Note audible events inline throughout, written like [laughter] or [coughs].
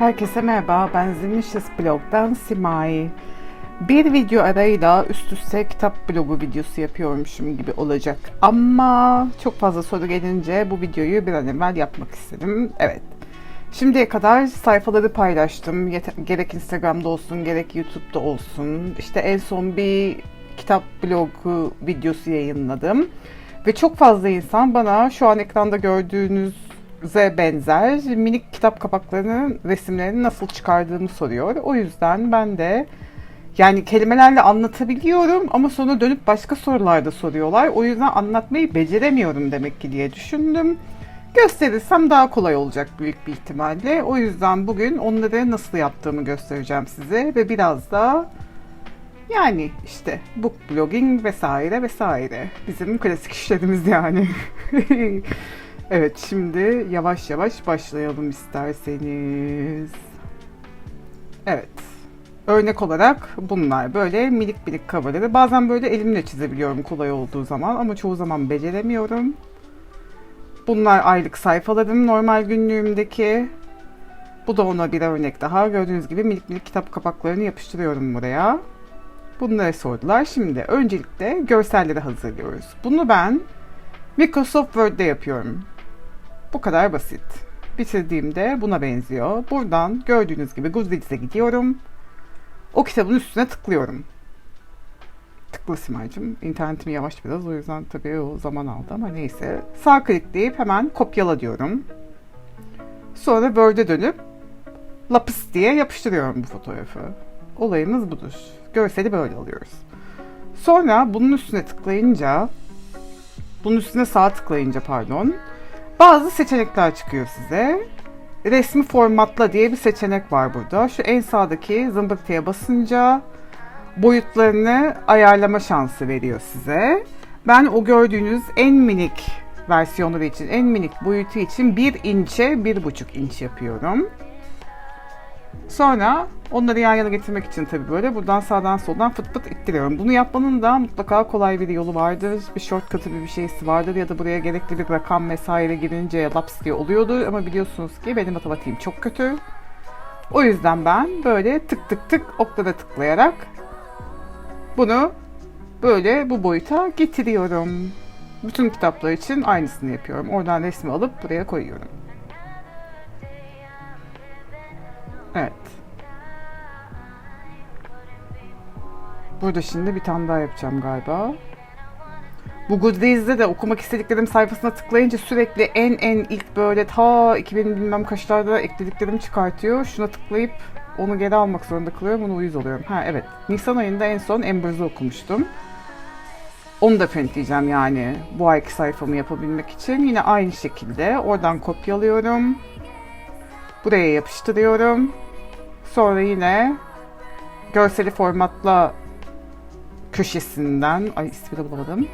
Herkese merhaba, ben Zilmişiz blogdan Simay. Bir video arayla üst üste kitap blogu videosu yapıyormuşum gibi olacak. Ama çok fazla soru gelince bu videoyu bir an evvel yapmak istedim. Evet. Şimdiye kadar sayfaları paylaştım. Gerek Instagram'da olsun, gerek YouTube'da olsun. İşte en son bir kitap blogu videosu yayınladım. Ve çok fazla insan bana şu an ekranda gördüğünüz ze benzer minik kitap kapaklarının resimlerini nasıl çıkardığımı soruyor. O yüzden ben de yani kelimelerle anlatabiliyorum ama sonra dönüp başka sorular da soruyorlar. O yüzden anlatmayı beceremiyorum demek ki diye düşündüm. Gösterirsem daha kolay olacak büyük bir ihtimalle. O yüzden bugün onları nasıl yaptığımı göstereceğim size ve biraz da yani işte book blogging vesaire vesaire. Bizim klasik işlerimiz yani. [laughs] evet şimdi yavaş yavaş başlayalım isterseniz. Evet. Örnek olarak bunlar böyle minik minik coverları. Bazen böyle elimle çizebiliyorum kolay olduğu zaman ama çoğu zaman beceremiyorum. Bunlar aylık sayfalarım normal günlüğümdeki. Bu da ona bir örnek daha. Gördüğünüz gibi minik minik kitap kapaklarını yapıştırıyorum buraya. Bunları sordular. Şimdi öncelikle görselleri hazırlıyoruz. Bunu ben Microsoft Word'de yapıyorum. Bu kadar basit. Bitirdiğimde buna benziyor. Buradan gördüğünüz gibi Goodreads'e gidiyorum. O kitabın üstüne tıklıyorum. Tıkla Simay'cığım. İnternetim yavaş biraz o yüzden tabii o zaman aldı ama neyse. Sağ klikleyip hemen kopyala diyorum. Sonra Word'e dönüp lapis diye yapıştırıyorum bu fotoğrafı. Olayımız budur. Görseli böyle alıyoruz. Sonra bunun üstüne tıklayınca bunun üstüne sağ tıklayınca pardon bazı seçenekler çıkıyor size. Resmi formatla diye bir seçenek var burada. Şu en sağdaki zımbırtıya basınca boyutlarını ayarlama şansı veriyor size. Ben o gördüğünüz en minik versiyonları için, en minik boyutu için 1 inçe 1,5 inç yapıyorum. Sonra onları yan yana getirmek için tabii böyle buradan sağdan soldan fıt fıt ittiriyorum. Bunu yapmanın da mutlaka kolay bir yolu vardır. Bir shortcut'ı bir bir şeysi vardır ya da buraya gerekli bir rakam vesaire girince laps diye oluyordur. Ama biliyorsunuz ki benim matematiğim çok kötü. O yüzden ben böyle tık tık tık oklara tıklayarak bunu böyle bu boyuta getiriyorum. Bütün kitaplar için aynısını yapıyorum. Oradan resmi alıp buraya koyuyorum. Evet. Burada şimdi bir tane daha yapacağım galiba. Bu Goodreads'de de okumak istediklerim sayfasına tıklayınca sürekli en en ilk böyle ta 2000 bilmem kaçlarda eklediklerimi çıkartıyor. Şuna tıklayıp onu geri almak zorunda kalıyorum. Ona uyuz oluyorum. Ha evet. Nisan ayında en son Embers'ı okumuştum. Onu da printleyeceğim yani bu ayki sayfamı yapabilmek için. Yine aynı şekilde oradan kopyalıyorum. Buraya yapıştırıyorum. Sonra yine görseli formatla köşesinden, ay ismini bulamadım.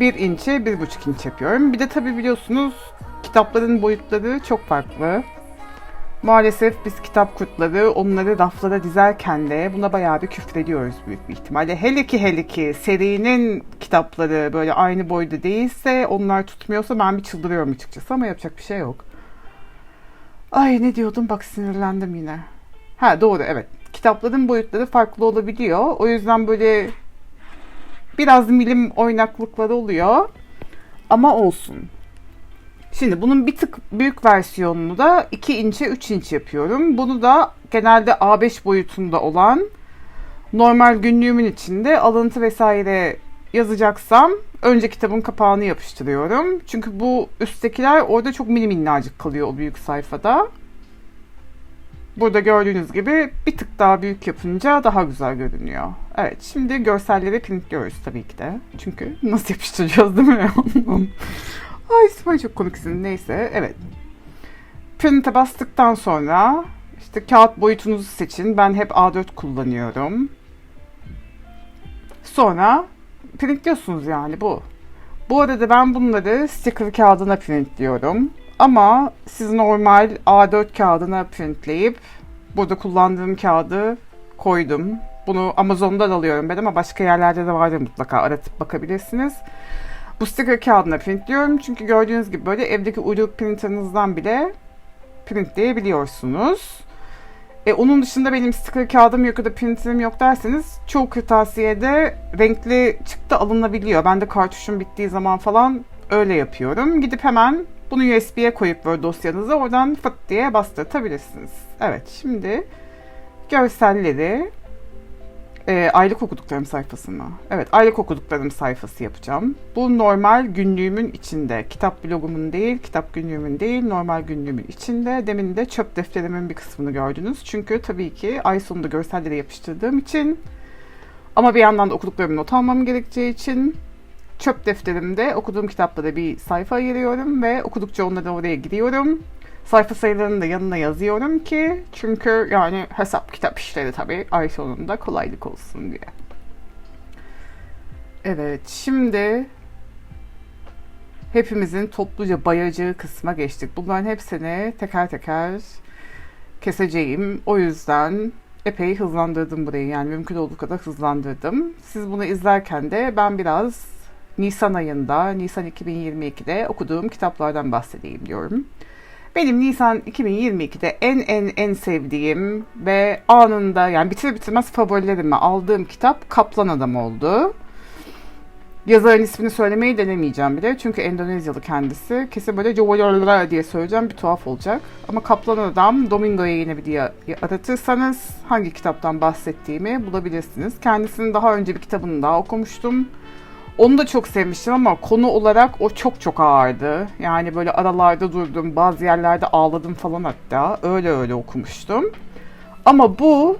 1 inçe 1,5 inç yapıyorum. Bir de tabi biliyorsunuz kitapların boyutları çok farklı. Maalesef biz kitap kurtları onları raflara dizerken de buna bayağı bir küfrediyoruz büyük bir ihtimalle. Hele ki hele ki serinin kitapları böyle aynı boyda değilse onlar tutmuyorsa ben bir çıldırıyorum açıkçası ama yapacak bir şey yok. Ay ne diyordum bak sinirlendim yine. Ha doğru evet. Kitapların boyutları farklı olabiliyor. O yüzden böyle biraz milim oynaklıkları oluyor. Ama olsun. Şimdi bunun bir tık büyük versiyonunu da 2 inçe 3 inç yapıyorum. Bunu da genelde A5 boyutunda olan normal günlüğümün içinde alıntı vesaire yazacaksam önce kitabın kapağını yapıştırıyorum. Çünkü bu üsttekiler orada çok mini minnacık kalıyor o büyük sayfada. Burada gördüğünüz gibi bir tık daha büyük yapınca daha güzel görünüyor. Evet şimdi görselleri printliyoruz tabii ki de. Çünkü nasıl yapıştıracağız değil mi? [laughs] Ay süper çok komiksin. Neyse evet. Print'e bastıktan sonra işte kağıt boyutunuzu seçin. Ben hep A4 kullanıyorum. Sonra printliyorsunuz yani bu. Bu arada ben bunları sticker kağıdına printliyorum. Ama siz normal A4 kağıdına printleyip burada kullandığım kağıdı koydum. Bunu Amazon'dan alıyorum ben ama başka yerlerde de vardır mutlaka aratıp bakabilirsiniz. Bu sticker kağıdına printliyorum çünkü gördüğünüz gibi böyle evdeki uyduruk printerınızdan bile printleyebiliyorsunuz. E, onun dışında benim sticker kağıdım yok ya da printerim yok derseniz çoğu kırtasiyede renkli çıktı alınabiliyor. Ben de kartuşum bittiği zaman falan öyle yapıyorum. Gidip hemen bunu USB'ye koyup Word dosyanızı oradan fıt diye bastırtabilirsiniz. Evet şimdi görselleri e, aylık okuduklarım sayfası mı? Evet, aylık okuduklarım sayfası yapacağım. Bu normal günlüğümün içinde. Kitap blogumun değil, kitap günlüğümün değil, normal günlüğümün içinde. Demin de çöp defterimin bir kısmını gördünüz. Çünkü tabii ki ay sonunda görselleri yapıştırdığım için ama bir yandan da okuduklarımı not almam gerekeceği için çöp defterimde okuduğum kitaplara bir sayfa ayırıyorum ve okudukça onları oraya giriyorum. Sayfa sayılarını da yanına yazıyorum ki çünkü yani hesap kitap işleri tabii ay sonunda kolaylık olsun diye. Evet şimdi hepimizin topluca bayacağı kısma geçtik. Bunların hepsini teker teker keseceğim. O yüzden epey hızlandırdım burayı. Yani mümkün olduğu kadar hızlandırdım. Siz bunu izlerken de ben biraz Nisan ayında, Nisan 2022'de okuduğum kitaplardan bahsedeyim diyorum. Benim Nisan 2022'de en en en sevdiğim ve anında yani bitir bitirmez favorilerime aldığım kitap Kaplan Adam oldu. Yazarın ismini söylemeyi denemeyeceğim bile. Çünkü Endonezyalı kendisi. Kesin böyle Jovalorla diye söyleyeceğim bir tuhaf olacak. Ama Kaplan Adam Domingo yayını diye aratırsanız hangi kitaptan bahsettiğimi bulabilirsiniz. Kendisinin daha önce bir kitabını daha okumuştum. Onu da çok sevmiştim ama konu olarak o çok çok ağırdı. Yani böyle aralarda durdum, bazı yerlerde ağladım falan hatta. Öyle öyle okumuştum. Ama bu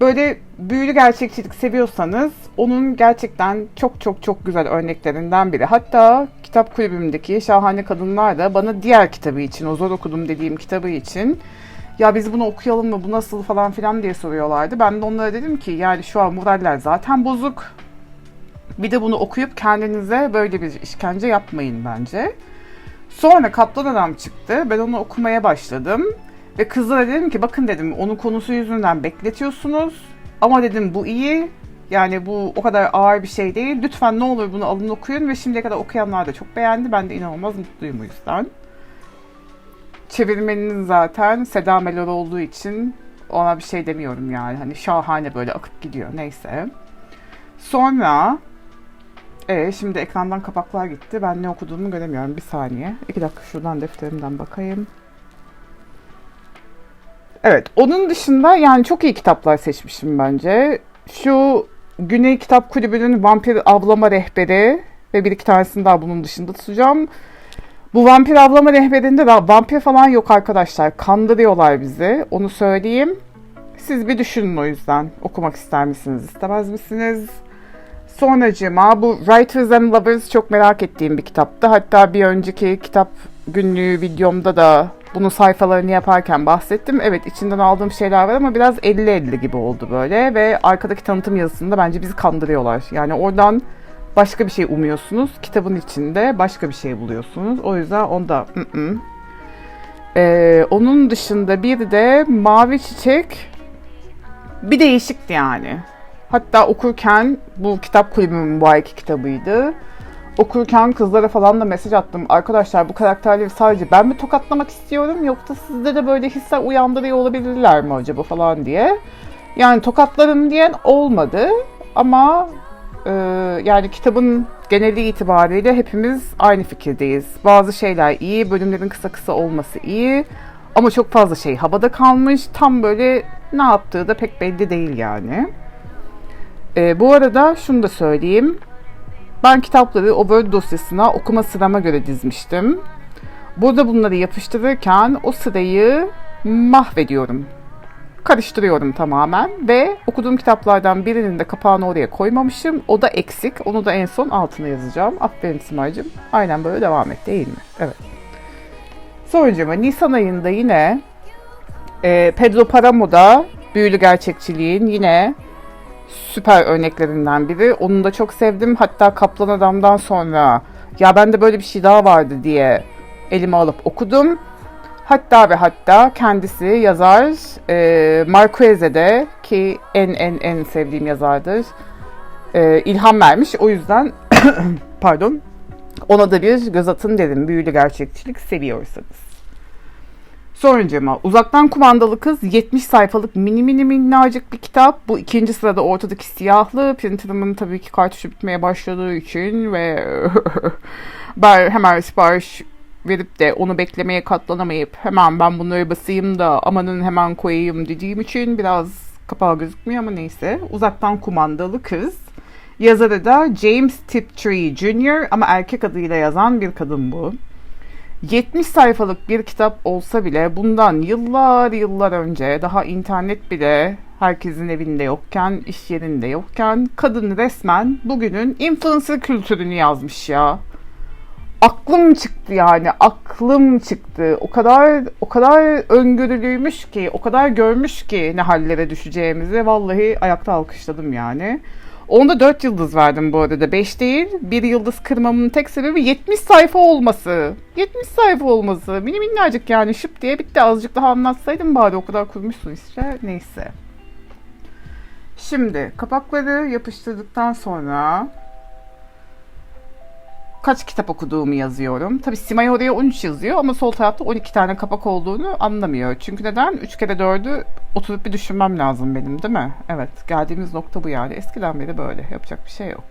böyle büyülü gerçekçilik seviyorsanız onun gerçekten çok çok çok güzel örneklerinden biri. Hatta kitap kulübümdeki Şahane Kadınlar da bana diğer kitabı için, o zor okudum dediğim kitabı için ya biz bunu okuyalım mı, bu nasıl falan filan diye soruyorlardı. Ben de onlara dedim ki yani şu an moraller zaten bozuk bir de bunu okuyup kendinize böyle bir işkence yapmayın bence. Sonra Kaplan Adam çıktı. Ben onu okumaya başladım. Ve kızlara dedim ki bakın dedim onun konusu yüzünden bekletiyorsunuz. Ama dedim bu iyi. Yani bu o kadar ağır bir şey değil. Lütfen ne olur bunu alın okuyun. Ve şimdiye kadar okuyanlar da çok beğendi. Ben de inanılmaz mutluyum o yüzden. Çevirmenin zaten Seda Melor olduğu için ona bir şey demiyorum yani. Hani şahane böyle akıp gidiyor. Neyse. Sonra e şimdi ekrandan kapaklar gitti. Ben ne okuduğumu göremiyorum. Bir saniye. İki dakika şuradan defterimden bakayım. Evet. Onun dışında yani çok iyi kitaplar seçmişim bence. Şu Güney Kitap Kulübü'nün Vampir Avlama Rehberi ve bir iki tanesini daha bunun dışında tutacağım. Bu vampir avlama rehberinde de vampir falan yok arkadaşlar. Kandırıyorlar bizi. Onu söyleyeyim. Siz bir düşünün o yüzden. Okumak ister misiniz, istemez misiniz? Sonracıma bu Writers and Lovers çok merak ettiğim bir kitaptı. Hatta bir önceki kitap günlüğü videomda da bunun sayfalarını yaparken bahsettim. Evet içinden aldığım şeyler var ama biraz 50-50 gibi oldu böyle. Ve arkadaki tanıtım yazısında bence bizi kandırıyorlar. Yani oradan başka bir şey umuyorsunuz. Kitabın içinde başka bir şey buluyorsunuz. O yüzden onda ı. Ee, onun dışında bir de Mavi Çiçek bir değişikti yani. Hatta okurken bu kitap kulübümün bu ayki kitabıydı. Okurken kızlara falan da mesaj attım. Arkadaşlar bu karakterleri sadece ben mi tokatlamak istiyorum yoksa sizde de böyle hisler uyandırıyor olabilirler mi acaba falan diye. Yani tokatlarım diyen olmadı ama e, yani kitabın geneli itibariyle hepimiz aynı fikirdeyiz. Bazı şeyler iyi, bölümlerin kısa kısa olması iyi ama çok fazla şey havada kalmış. Tam böyle ne yaptığı da pek belli değil yani. E, bu arada şunu da söyleyeyim. Ben kitapları o Word dosyasına okuma sırama göre dizmiştim. Burada bunları yapıştırırken o sırayı mahvediyorum. Karıştırıyorum tamamen ve okuduğum kitaplardan birinin de kapağını oraya koymamışım. O da eksik. Onu da en son altına yazacağım. Aferin Simay'cığım. Aynen böyle devam et değil mi? Evet. Sonucuma Nisan ayında yine e, Pedro Paramo'da büyülü gerçekçiliğin yine süper örneklerinden biri. Onu da çok sevdim. Hatta Kaplan Adam'dan sonra ya bende böyle bir şey daha vardı diye elime alıp okudum. Hatta ve hatta kendisi yazar e, Marquez'e ki en en en sevdiğim yazardır. E, ilham vermiş. O yüzden [coughs] pardon ona da bir göz atın dedim. Büyülü gerçekçilik seviyorsanız. Sonracığıma Uzaktan Kumandalı Kız 70 sayfalık mini mini minnacık bir kitap. Bu ikinci sırada ortadaki siyahlı. Printer'ımın tabii ki kartuşu bitmeye başladığı için ve [laughs] ben hemen sipariş verip de onu beklemeye katlanamayıp hemen ben bunları basayım da amanın hemen koyayım dediğim için biraz kapağı gözükmüyor ama neyse. Uzaktan Kumandalı Kız. Yazarı da James Tiptree Jr. ama erkek adıyla yazan bir kadın bu. 70 sayfalık bir kitap olsa bile bundan yıllar yıllar önce daha internet bile herkesin evinde yokken, iş yerinde yokken kadın resmen bugünün influencer kültürünü yazmış ya. Aklım çıktı yani, aklım çıktı. O kadar o kadar öngörülüymüş ki, o kadar görmüş ki ne hallere düşeceğimizi. Vallahi ayakta alkışladım yani. Onda 4 yıldız verdim bu arada. 5 değil. 1 yıldız kırmamın tek sebebi 70 sayfa olması. 70 sayfa olması. Mini minnacık yani şıp diye bitti. Azıcık daha anlatsaydım bari o kadar kurmuşsun işte. Neyse. Şimdi kapakları yapıştırdıktan sonra kaç kitap okuduğumu yazıyorum. Tabi Simay oraya 13 yazıyor ama sol tarafta 12 tane kapak olduğunu anlamıyor. Çünkü neden? 3 kere 4'ü oturup bir düşünmem lazım benim değil mi? Evet geldiğimiz nokta bu yani. Eskiden beri böyle. Yapacak bir şey yok.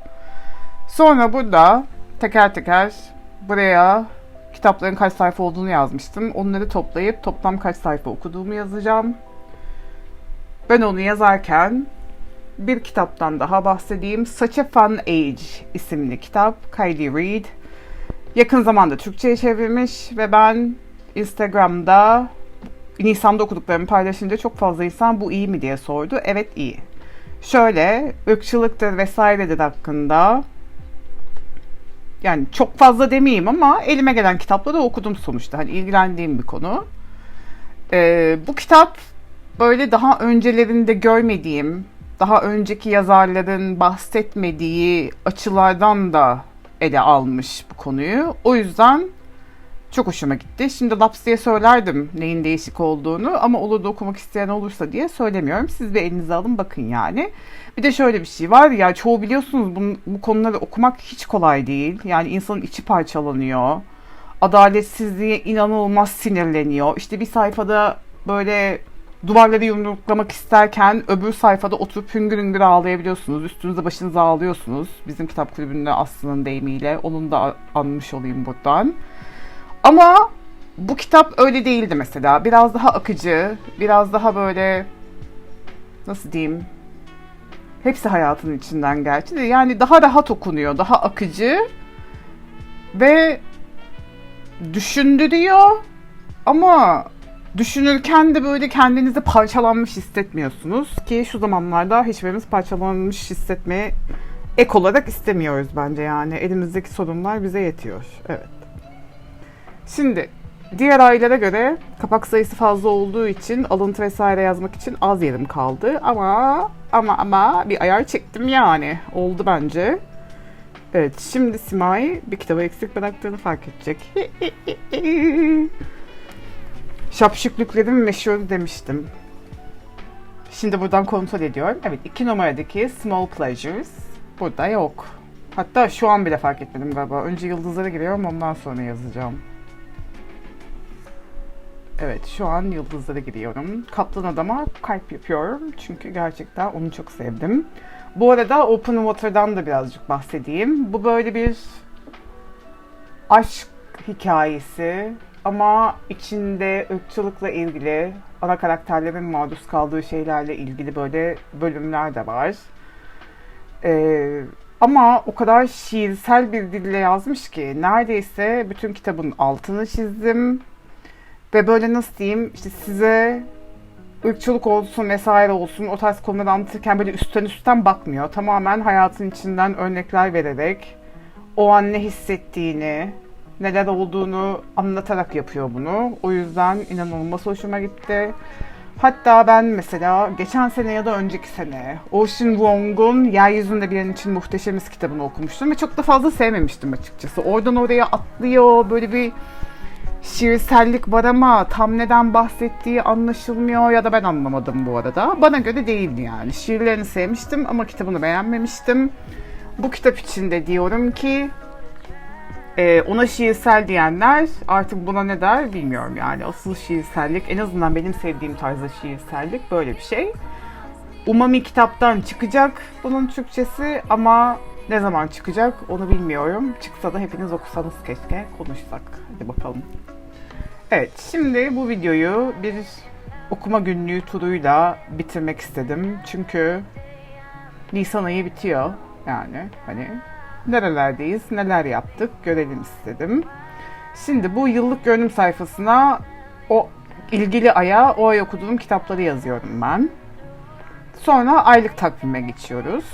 Sonra burada teker teker buraya kitapların kaç sayfa olduğunu yazmıştım. Onları toplayıp toplam kaç sayfa okuduğumu yazacağım. Ben onu yazarken bir kitaptan daha bahsedeyim. Such a Fun Age isimli kitap. Kylie Reid. Yakın zamanda Türkçe'ye çevrilmiş ve ben Instagram'da Nisan'da okuduklarımı paylaşınca çok fazla insan bu iyi mi diye sordu. Evet iyi. Şöyle ırkçılıktır vesairedir hakkında yani çok fazla demeyeyim ama elime gelen kitapları okudum sonuçta. Hani ilgilendiğim bir konu. Ee, bu kitap böyle daha öncelerinde görmediğim, daha önceki yazarların bahsetmediği açılardan da ele almış bu konuyu. O yüzden çok hoşuma gitti. Şimdi laps söylerdim neyin değişik olduğunu ama olur da okumak isteyen olursa diye söylemiyorum. Siz bir elinize alın bakın yani. Bir de şöyle bir şey var ya çoğu biliyorsunuz bu, bu konuları okumak hiç kolay değil. Yani insanın içi parçalanıyor. Adaletsizliğe inanılmaz sinirleniyor. İşte bir sayfada böyle duvarları yumruklamak isterken öbür sayfada oturup hüngür hüngür ağlayabiliyorsunuz. Üstünüze başınıza ağlıyorsunuz. Bizim kitap kulübünde Aslı'nın deyimiyle. Onun da anmış olayım buradan. Ama bu kitap öyle değildi mesela. Biraz daha akıcı, biraz daha böyle nasıl diyeyim? Hepsi hayatın içinden gerçi de yani daha rahat okunuyor, daha akıcı ve düşündürüyor ama düşünürken de böyle kendinizi parçalanmış hissetmiyorsunuz ki şu zamanlarda hiçbirimiz parçalanmış hissetmeye ek olarak istemiyoruz bence yani elimizdeki sorunlar bize yetiyor. Evet. Şimdi diğer aylara göre kapak sayısı fazla olduğu için alıntı vesaire yazmak için az yerim kaldı ama ama ama bir ayar çektim yani oldu bence. Evet şimdi Simay bir kitabı eksik bıraktığını fark edecek. [laughs] Şapşıklıklarım meşhur demiştim. Şimdi buradan kontrol ediyorum. Evet iki numaradaki Small Pleasures burada yok. Hatta şu an bile fark etmedim galiba. Önce yıldızlara giriyorum ondan sonra yazacağım. Evet şu an yıldızlara giriyorum. Kaplan adama kalp yapıyorum. Çünkü gerçekten onu çok sevdim. Bu arada Open Water'dan da birazcık bahsedeyim. Bu böyle bir aşk hikayesi ama içinde ırkçılıkla ilgili ana karakterlerin maruz kaldığı şeylerle ilgili böyle bölümler de var. Ee, ama o kadar şiirsel bir dille yazmış ki neredeyse bütün kitabın altını çizdim. Ve böyle nasıl diyeyim işte size ırkçılık olsun vesaire olsun o tarz konuları anlatırken böyle üstten üstten bakmıyor. Tamamen hayatın içinden örnekler vererek o an ne hissettiğini, neler olduğunu anlatarak yapıyor bunu. O yüzden inanılmaz hoşuma gitti. Hatta ben mesela geçen sene ya da önceki sene Ocean Wong'un Yeryüzünde Bir An için Muhteşemiz kitabını okumuştum ve çok da fazla sevmemiştim açıkçası. Oradan oraya atlıyor böyle bir şiirsellik var ama tam neden bahsettiği anlaşılmıyor ya da ben anlamadım bu arada. Bana göre değildi yani. Şiirlerini sevmiştim ama kitabını beğenmemiştim. Bu kitap için de diyorum ki Ee, ona şiirsel diyenler artık buna ne der bilmiyorum yani. Asıl şiirsellik en azından benim sevdiğim tarzda şiirsellik böyle bir şey. Umami kitaptan çıkacak bunun Türkçesi ama ne zaman çıkacak onu bilmiyorum. Çıksa da hepiniz okusanız keşke konuşsak. Hadi bakalım. Evet şimdi bu videoyu bir okuma günlüğü turuyla bitirmek istedim. Çünkü Nisan ayı bitiyor yani hani nerelerdeyiz, neler yaptık görelim istedim. Şimdi bu yıllık görünüm sayfasına o ilgili aya o ay okuduğum kitapları yazıyorum ben. Sonra aylık takvime geçiyoruz.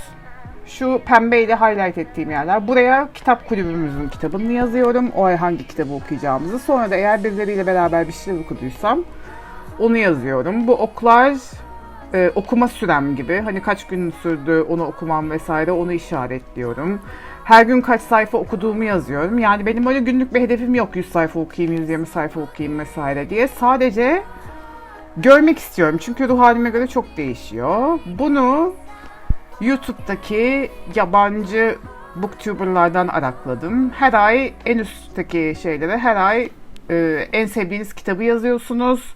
Şu pembeyle highlight ettiğim yerler. Buraya kitap kulübümüzün kitabını yazıyorum. O ay hangi kitabı okuyacağımızı. Sonra da eğer birileriyle beraber bir şeyler okuduysam onu yazıyorum. Bu oklar e, okuma sürem gibi. Hani kaç gün sürdü onu okumam vesaire onu işaretliyorum. Her gün kaç sayfa okuduğumu yazıyorum. Yani benim öyle günlük bir hedefim yok 100 sayfa okuyayım, 120 sayfa okuyayım vesaire diye. Sadece görmek istiyorum. Çünkü ruh halime göre çok değişiyor. Bunu YouTube'daki yabancı booktuberlardan arakladım. Her ay en üstteki şeylere her ay e, en sevdiğiniz kitabı yazıyorsunuz.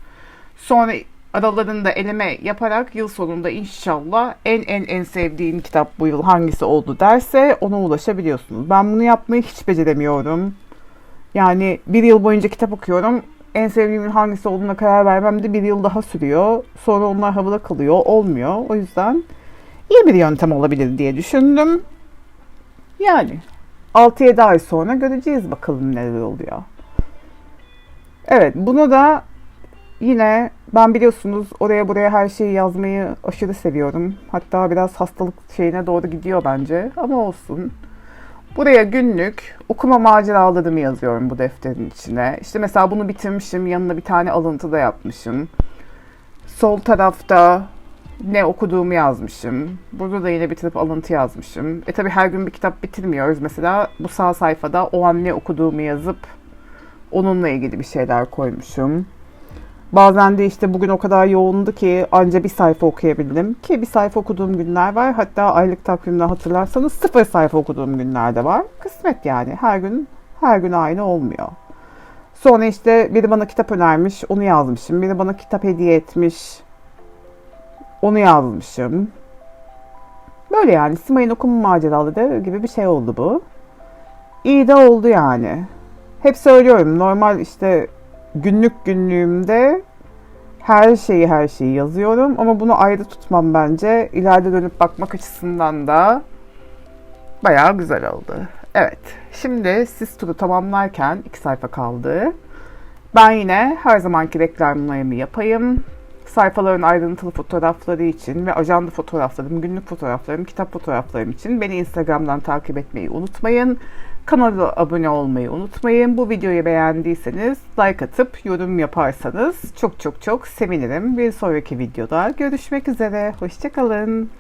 Sonra aralarında eleme yaparak yıl sonunda inşallah en en en sevdiğin kitap bu yıl hangisi oldu derse ona ulaşabiliyorsunuz. Ben bunu yapmayı hiç beceremiyorum. Yani bir yıl boyunca kitap okuyorum. En sevdiğimin hangisi olduğuna karar vermem de bir yıl daha sürüyor. Sonra onlar havada kalıyor. Olmuyor. O yüzden iyi bir yöntem olabilir diye düşündüm. Yani 6-7 ay sonra göreceğiz bakalım neler oluyor. Evet bunu da yine ben biliyorsunuz oraya buraya her şeyi yazmayı aşırı seviyorum. Hatta biraz hastalık şeyine doğru gidiyor bence ama olsun. Buraya günlük okuma maceralarımı yazıyorum bu defterin içine. İşte mesela bunu bitirmişim, yanına bir tane alıntı da yapmışım. Sol tarafta ne okuduğumu yazmışım. Burada da yine bitirip alıntı yazmışım. E tabi her gün bir kitap bitirmiyoruz. Mesela bu sağ sayfada o an ne okuduğumu yazıp onunla ilgili bir şeyler koymuşum. Bazen de işte bugün o kadar yoğundu ki anca bir sayfa okuyabildim. Ki bir sayfa okuduğum günler var. Hatta aylık takvimde hatırlarsanız sıfır sayfa okuduğum günler de var. Kısmet yani. Her gün her gün aynı olmuyor. Sonra işte biri bana kitap önermiş, onu yazmışım. Biri bana kitap hediye etmiş, onu yazmışım. Böyle yani Simay'ın okuma maceraları gibi bir şey oldu bu. İyi de oldu yani. Hep söylüyorum normal işte günlük günlüğümde her şeyi her şeyi yazıyorum ama bunu ayrı tutmam bence ileride dönüp bakmak açısından da bayağı güzel oldu. Evet, şimdi siz turu tamamlarken iki sayfa kaldı. Ben yine her zamanki reklamlarımı yapayım. Sayfaların ayrıntılı fotoğrafları için ve ajanda fotoğraflarım, günlük fotoğraflarım, kitap fotoğraflarım için beni Instagram'dan takip etmeyi unutmayın. Kanala abone olmayı unutmayın. Bu videoyu beğendiyseniz like atıp yorum yaparsanız çok çok çok sevinirim. Bir sonraki videoda görüşmek üzere. Hoşçakalın.